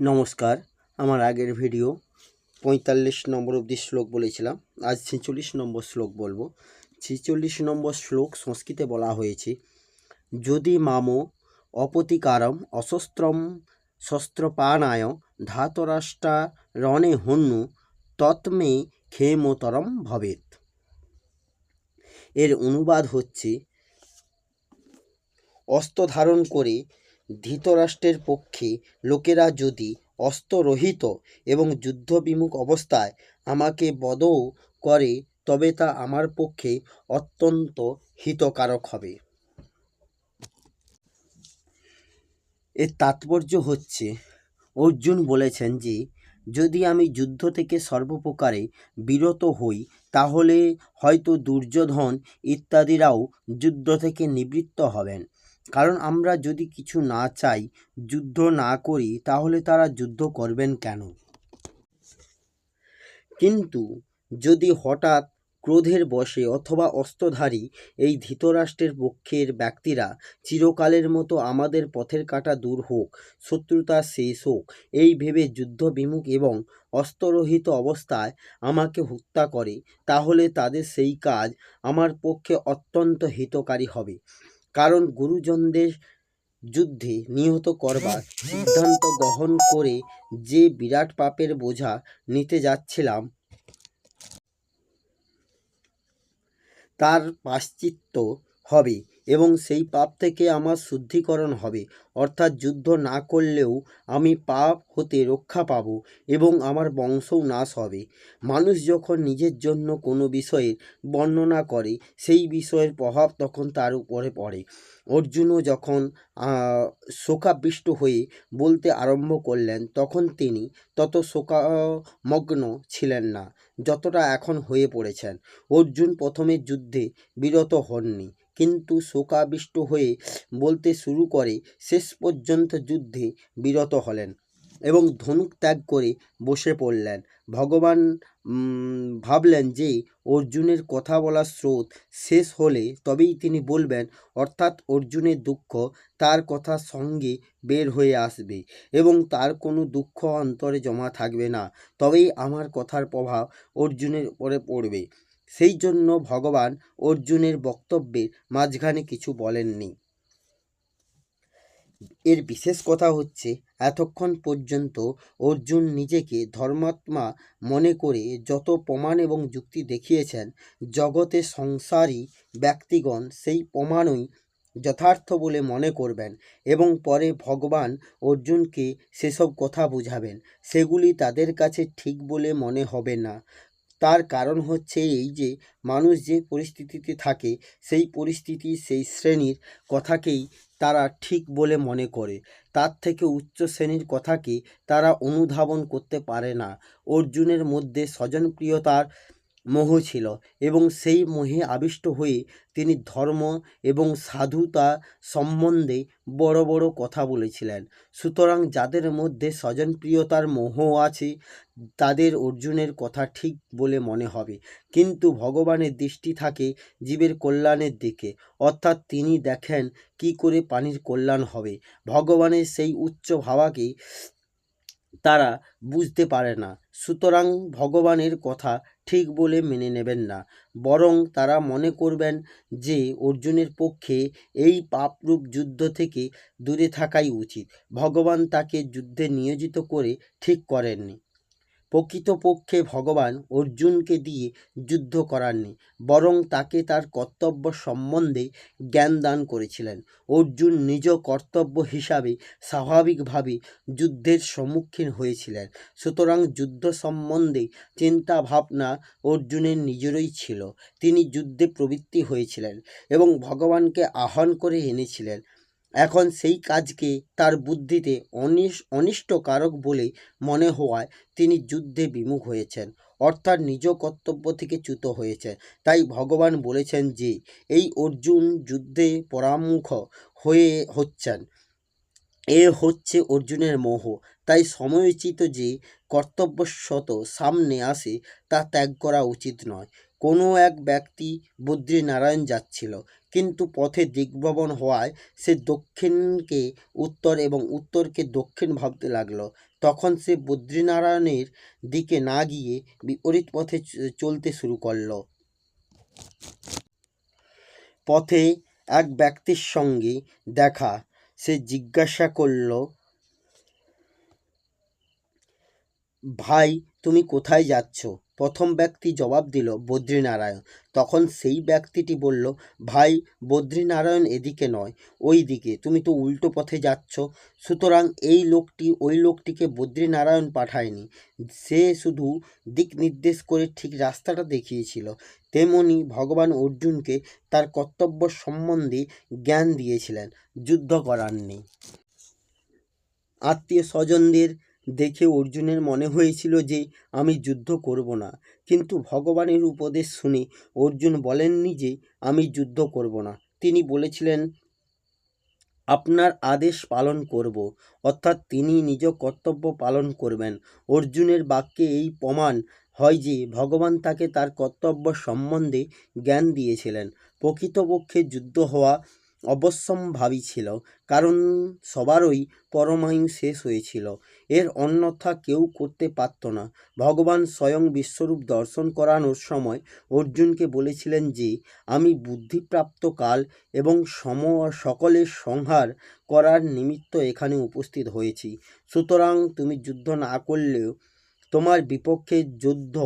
নমস্কার, আমার আগের ভিডিও পঁয়তাল্লিশ নম্বর অবধি শ্লোক বলেছিলাম, আজ ছেচল্লিশ নম্বর শ্লোক বলব। ছেচল্লিশ নম্বর শ্লোক সংস্কৃতে বলা হয়েছে, যদি মামো অপতিকারম অশস্ত্রম শস্ত্রপানায় ধাতরাষ্ট্রা রণে হন্যু, তৎমে ক্ষেমতরম ভবেত এর অনুবাদ হচ্ছে অস্ত্র ধারণ করে ধৃতরাষ্ট্রের পক্ষে লোকেরা যদি অস্ত্ররহিত এবং যুদ্ধবিমুখ অবস্থায় আমাকে বধও করে, তবে তা আমার পক্ষে অত্যন্ত হিতকারক হবে। এর তাৎপর্য হচ্ছে, অর্জুন বলেছেন যে, যদি আমি যুদ্ধ থেকে সর্বপ্রকারে বিরত হই, তাহলে হয়তো দুর্যোধন ইত্যাদিরাও যুদ্ধ থেকে নিবৃত্ত হবেন। কারণ আমরা যদি কিছু না চাই, যুদ্ধ না করি, তাহলে তারা যুদ্ধ করবেন কেন? কিন্তু যদি হঠাৎ ক্রোধের বশে অথবা অস্ত্রধারী এই ধৃতরাষ্ট্রের পক্ষের ব্যক্তিরা চিরকালের মতো আমাদের পথের কাটা দূর হোক, শত্রুতা শেষ হোক, এই ভেবে যুদ্ধ বিমুখ এবং অস্ত্ররহিত অবস্থায় আমাকে হত্যা করে, তাহলে তাদের সেই কাজ আমার পক্ষে অত্যন্ত হিতকারী হবে। কারণ গুরুজনদের যুদ্ধে নিহত করবার সিদ্ধান্ত গ্রহণ করে যে বিরাট পাপের বোঝা নিতে যাচ্ছিলাম, তার পাশ্চিত্য হবে। এবং সেই পাপ থেকে আমার শুদ্ধিকরণ হবে। অর্থাৎ যুদ্ধ না করলেও আমি পাপ হতে রক্ষা পাব এবং আমার বংশও নাশ হবে। মানুষ যখন নিজের জন্য কোনো বিষয়ের বর্ণনা করে, সেই বিষয়ের প্রভাব তখন তার উপরে পড়ে। অর্জুনও যখন শোকাবিষ্ট হয়ে বলতে আরম্ভ করলেন, তখন তিনি তত শোকামগ্ন ছিলেন না, যতটা এখন হয়ে পড়েছেন। অর্জুন প্রথমে যুদ্ধে বিরত হননি কিন্তু শোকাবিষ্ট হয়ে বলতে শুরু করে, শেষ পর্যন্ত যুদ্ধে বিরত হলেন এবং ধনুক ত্যাগ করে বসে পড়লেন। ভগবান ভাবলেন যে অর্জুনের কথা বলার স্রোত শেষ হলে তবেই তিনি বলবেন, অর্থাৎ অর্জুনের দুঃখ তার কথার সঙ্গে বের হয়ে আসবে এবং তার কোনো দুঃখ অন্তরে জমা থাকবে না। তবেই আমার কথার প্রভাব অর্জুনের উপরে পড়বে। সেই জন্য ভগবান অর্জুনের বক্তব্যের মাঝখানে কিছু বলেননি। এর বিশেষ কথা হচ্ছে, এতক্ষণ পর্যন্ত অর্জুন নিজেকে ধর্মাত্মা মনে করে যত প্রমাণ এবং যুক্তি দেখিয়েছেন, জগতে সংসারী ব্যক্তিগণ সেই প্রমাণই যথার্থ বলে মনে করবেন এবং পরে ভগবান অর্জুনকে সেসব কথা বুঝাবেন। সেগুলি তাদের কাছে ঠিক বলে মনে হবে না। তার কারণ হচ্ছে এই যে, মানুষ যে পরিস্থিতিতে থাকে, সেই পরিস্থিতি, সেই শ্রেণির কথাকেই তারা ঠিক বলে মনে করে। তার থেকে উচ্চ শ্রেণির কথাকে তারা অনুধাবন করতে পারে না। অর্জুনের মধ্যে স্বজনপ্রিয়তার মোহ ছিল এবং সেই মোহে আবিষ্ট হয়ে তিনি ধর্ম এবং সাধুতা সম্বন্ধে বড় বড় কথা বলেছিলেন। সুতরাং যাদের মধ্যে স্বজনপ্রিয়তার মোহ আছে, তাদের অর্জুনের কথা ঠিক বলে মনে হবে। কিন্তু ভগবানের দৃষ্টি থাকে জীবের কল্যাণের দিকে। অর্থাৎ তিনি দেখেন কি করে পানির কল্যাণ হবে। ভগবানের সেই উচ্চ ভাবাকে তারা বুঝতে পারে না। সুতরাং ভগবানের কথা ঠিক বলে মেনে নেবেন না। বরং তারা মনে করবেন যে অর্জুনের পক্ষে এই পাপরূপ যুদ্ধ থেকে দূরে থাকাই উচিত। ভগবান তাকে যুদ্ধে নিয়োজিত করে ঠিক করেননি। প্রকৃতপক্ষে ভগবান অর্জুনকে দিয়ে যুদ্ধ করাননি, বরং তাকে তার কর্তব্য সম্বন্ধে জ্ঞান দান করেছিলেন। অর্জুন নিজ কর্তব্য হিসাবে স্বাভাবিকভাবে যুদ্ধের সম্মুখীন হয়েছিলেন। সুতরাং যুদ্ধ সম্বন্ধে চিন্তা ভাবনা অর্জুনের নিজেরই ছিল। তিনি যুদ্ধে প্রবৃত্তি হয়েছিলেন এবং ভগবানকে আহ্বান করে এনেছিলেন। এখন সেই কাজকে তার বুদ্ধিতে অনিষ্টকারক বলে মনে হওয়ায় তিনি যুদ্ধে বিমুখ হয়েছেন, অর্থাৎ নিজ কর্তব্য থেকে চ্যুত হয়েছে তাই ভগবান বলেছেন যে, এই অর্জুন যুদ্ধে পরামুখ হয়ে হচ্ছেন। এ হচ্ছে অর্জুনের মোহ। তাই সময়োচিত যে কর্তব্যশত সামনে আসে তা ত্যাগ করা উচিত নয়। কোনো এক ব্যক্তি বদ্রীনারায়ণ যাচ্ছিল, কিন্তু পথে দিগ্ভ্রমণ হওয়ায় সে দক্ষিণকে উত্তর এবং উত্তরকে দক্ষিণ ভাবতে লাগল। তখন সে বদ্রীনারায়ণের দিকে না গিয়ে বিপরীত পথে চলতে শুরু করল। পথে এক ব্যক্তির সঙ্গে দেখা, সে জিজ্ঞাসা করল, ভাই, তুমি কোথায় যাচ্ছ? প্রথম ব্যক্তি জবাব দিল, বদ্রীনারায়ণ। তখন সেই ব্যক্তিটি বলল, ভাই, বদ্রীনারায়ণ এদিকে নয় ওই দিকে তুমি তো উল্টো পথে যাচ্ছ। সুতরাং এই লোকটি ওই লোকটিকে বদ্রীনারায়ণ পাঠায়নি। সে শুধু দিক নির্দেশ করে ঠিক রাস্তাটা দেখিয়েছিল। তেমনি ভগবান অর্জুনকে তার কর্তব্য সম্বন্ধে জ্ঞান দিয়েছিলেন। যুদ্ধ করার নেই আত্মীয় স্বজনদের দেখে অর্জুনের মনে হয়েছিল যে আমি যুদ্ধ করব না। কিন্তু ভগবানের উপদেশ শুনে অর্জুন বলেননি যে আমি যুদ্ধ করব না। তিনি বলেছিলেন, আপনার আদেশ পালন করব। অর্থাৎ তিনি নিজ কর্তব্য পালন করবেন। অর্জুনের বাক্যে এই প্রমাণ হয় যে ভগবান তাকে তার কর্তব্য সম্বন্ধে জ্ঞান দিয়েছিলেন। প্রকৃতপক্ষে যুদ্ধ হওয়া অবশ্যম্ভাবী ছিল, কারণ সবারই পরমায়ু শেষ হয়েছিল। এর অন্যথা কেউ করতে পারত না। ভগবান স্বয়ং বিশ্বরূপ দর্শন করানোর সময় অর্জুনকে বলেছিলেন যে, আমি বুদ্ধিপ্রাপ্ত কাল এবং সম, সকলের সংহার করার নিমিত্ত এখানে উপস্থিত হয়েছি। সুতরাং তুমি যুদ্ধ না করলেও তোমার বিপক্ষে যুদ্ধ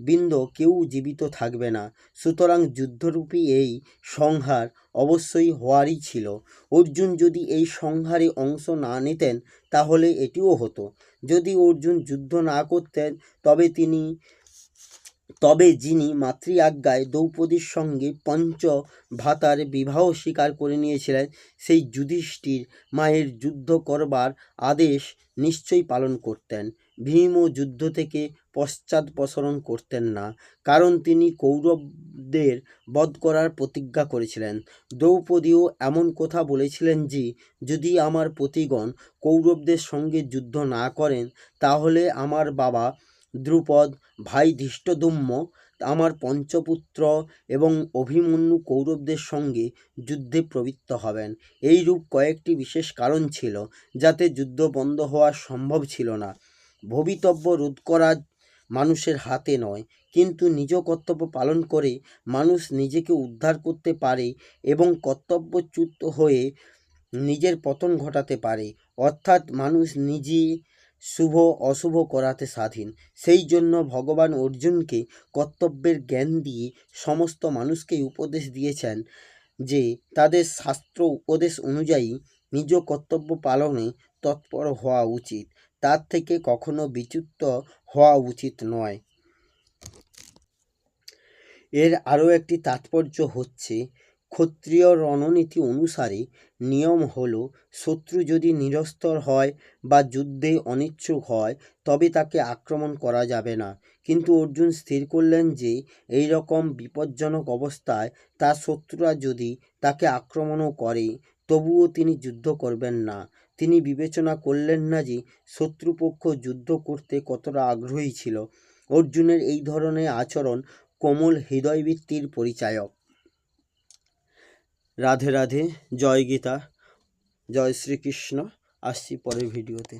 বৃন্দ কেউ জীবিত থাকবে না। সুতরাং যুদ্ধরূপী এই সংহার অবশ্যই হওয়ারই ছিল। অর্জুন যদি এই সংহারে অংশ না নিতেন, তাহলে এটিও হতো। যদি অর্জুন যুদ্ধ না করতেন, তবে তিনি তবে যিনি মাতৃ আজ্ঞায় দ্রৌপদীর সঙ্গে পঞ্চ ভাতার বিবাহ স্বীকার করে নিয়েছিলেন, সেই যুধিষ্ঠির মায়ের যুদ্ধ করবার আদেশ নিশ্চয়ই পালন করতেন। ভীমও যুদ্ধ থেকে পশ্চাদপসরণ করতেন না, কারণ তিনি কৌরবদের বধ করার প্রতিজ্ঞা করেছিলেন। দ্রৌপদীও এমন কথা বলেছিলেন যে, যদি আমার প্রতিগণ কৌরবদের সঙ্গে যুদ্ধ না করেন, তাহলে আমার বাবা দ্রুপদ ভাই ধৃষ্টদুম্ন আমার পঞ্চপুত্র এবং অভিমন্যু কৌরবদের সঙ্গে যুদ্ধে প্রবৃত্ত হবেন। এইরূপ কয়েকটি বিশেষ কারণ ছিল, যাতে যুদ্ধ বন্ধ হওয়া সম্ভব ছিল না। ভবিতব্য রোধ করা মানুষের হাতে নয়, কিন্তু নিজ কর্তব্য পালন করে মানুষ নিজেকে উদ্ধার করতে পারে এবং কর্তব্যচ্যুত হয়ে নিজের পতন ঘটাতে পারে। অর্থাৎ মানুষ নিজে শুভ অশুভ করাতে স্বাধীন। সেই জন্য ভগবান অর্জুনকে কর্তব্যের জ্ঞান দিয়ে সমস্ত মানুষকেই উপদেশ দিয়েছেন যে, তাদের শাস্ত্র উপদেশ অনুযায়ী নিজ কর্তব্য পালনে তৎপর হওয়া উচিত। তার থেকে কখনো বিচ্যুত হওয়া উচিত নয়। এর আরও একটি তাৎপর্য হচ্ছে ক্ষত্রিয় রণনীতি অনুসারে নিয়ম হল, শত্রু যদি নিরস্তর হয় বা যুদ্ধে অনিচ্ছুক হয়, তবে তাকে আক্রমণ করা যাবে না। কিন্তু অর্জুন স্থির করলেন যে, এই রকম বিপজ্জনক অবস্থায় তার শত্রুরা যদি তাকে আক্রমণও করে, তবুও তিনি যুদ্ধ করবেন না। তিনি বিবেচনা করলেন না যে, শত্রুপক্ষ যুদ্ধ করতে কতটা আগ্রহী ছিল। অর্জুনের এই ধরনের আচরণ কোমল হৃদয়বৃত্তির পরিচায়ক। রাধে রাধে জয় গীতা জয় শ্রীকৃষ্ণ। আসছি পরের ভিডিওতে।